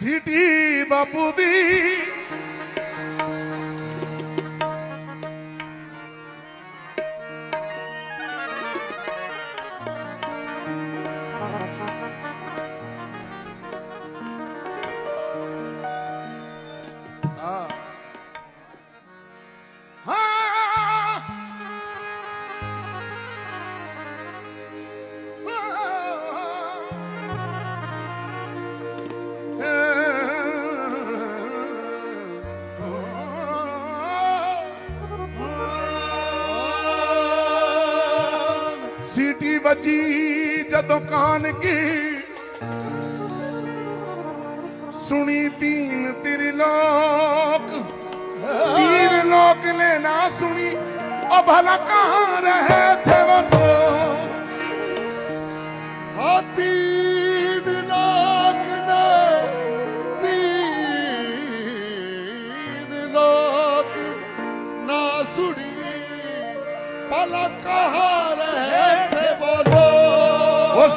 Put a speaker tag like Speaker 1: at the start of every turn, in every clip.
Speaker 1: City ਬਾਪੂ ਸੀਟੀ ਵੱਜੀ ਜਦੋਂ ਕਾਨ ਕੀ ਸੁਣੀ ਤੀਨ ਤੇਰੇ ਲੋਕ। ਤੀਨ ਲੋਕ ਨੇ ਨਾ ਸੁਣੀ। ਉਹ ਭਲਾ ਕਹਾਂ ਰਹੇ ਥੇ वो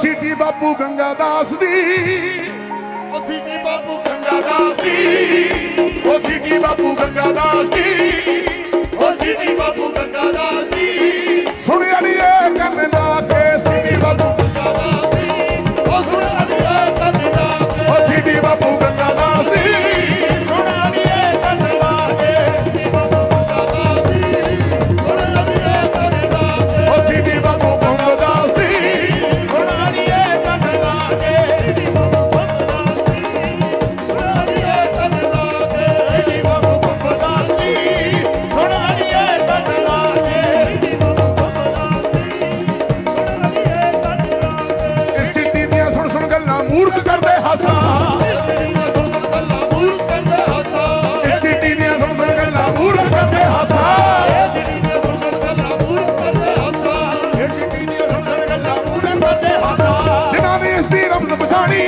Speaker 1: ਸਿੱਟੀ ਬਾਪੂ ਗੰਗਾ ਦਾਸ ਦੀ। ਉਹ ਸਿੱਟੀ ਬਾਪੂ ਗੰਗਾ ਦਾਸ ਦੀ। ਉਹ ਸਿੱਟੀ ਬਾਪੂ ਗੰਗਾ ਦਾਸ ਦੀ। ਮੂਰਖ ਕਰਦੇ ਹਾਸਾ। ਜਿਨ੍ਹਾਂ ਨੇ ਇਸ ਦੀ ਰਮਜ਼ ਪਛਾਣੀ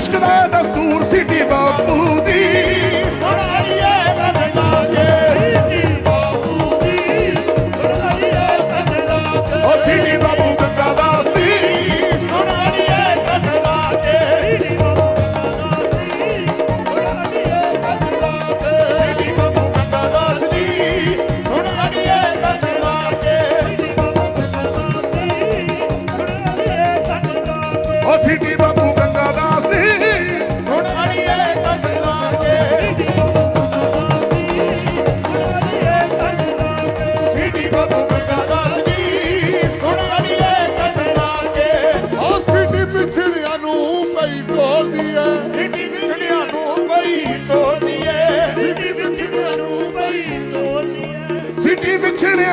Speaker 1: ਇਸ਼ਕ ਦਾ ਦਸਤੂਰ ਸਿਟੀ ਬਾਪੂ ਦੀ। ਉਹ ਸਿਟੀ ਬਾਪੂ ਗੰਗਾ ਦਾਸ। ਦੀ ਉਹ ਸਿਟੀ ਬਾਪੂ ਗੰਗਾ ਦੀ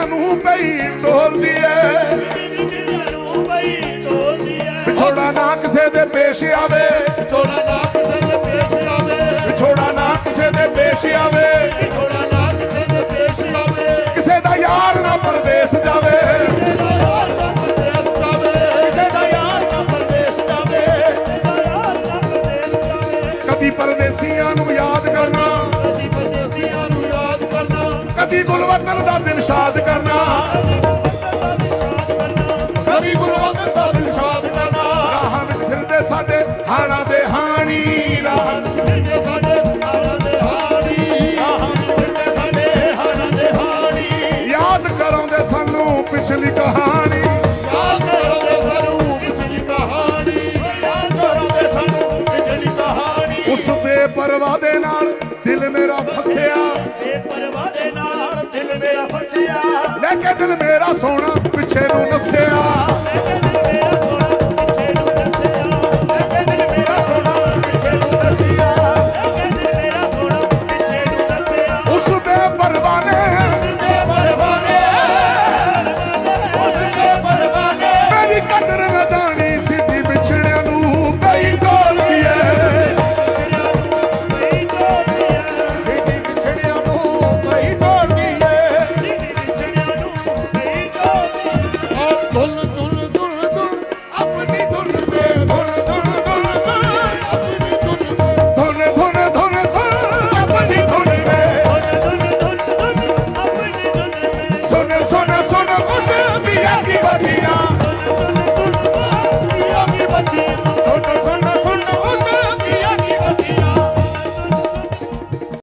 Speaker 2: ਨੂੰ ਪਈ ਢੋਲਦੀ ਐ
Speaker 1: ਵਿਛੋੜਾ ਨਾ ਕਿਸੇ ਦੇ ਪੇਸ਼ ਆਵੇ।
Speaker 2: ਛੋੜਾ ਨਾ ਕਿਸੇ ਦੇ ਪੇਸ਼ ਆਵੇ।
Speaker 1: ਵਿਛੋੜਾ ਨਾ ਕਿਸੇ ਦੇ ਪੇਸ਼ ਆਵੇ। ਕਦੀ ਦਾ ਦਿਨ ਸ਼ਾਦ ਕਰਨਾ। ਕੇ ਦਿਲ ਮੇਰਾ ਸੋਹਣਾ ਪਿੱਛੇ ਨੂੰ ਨੱਸਿਆ।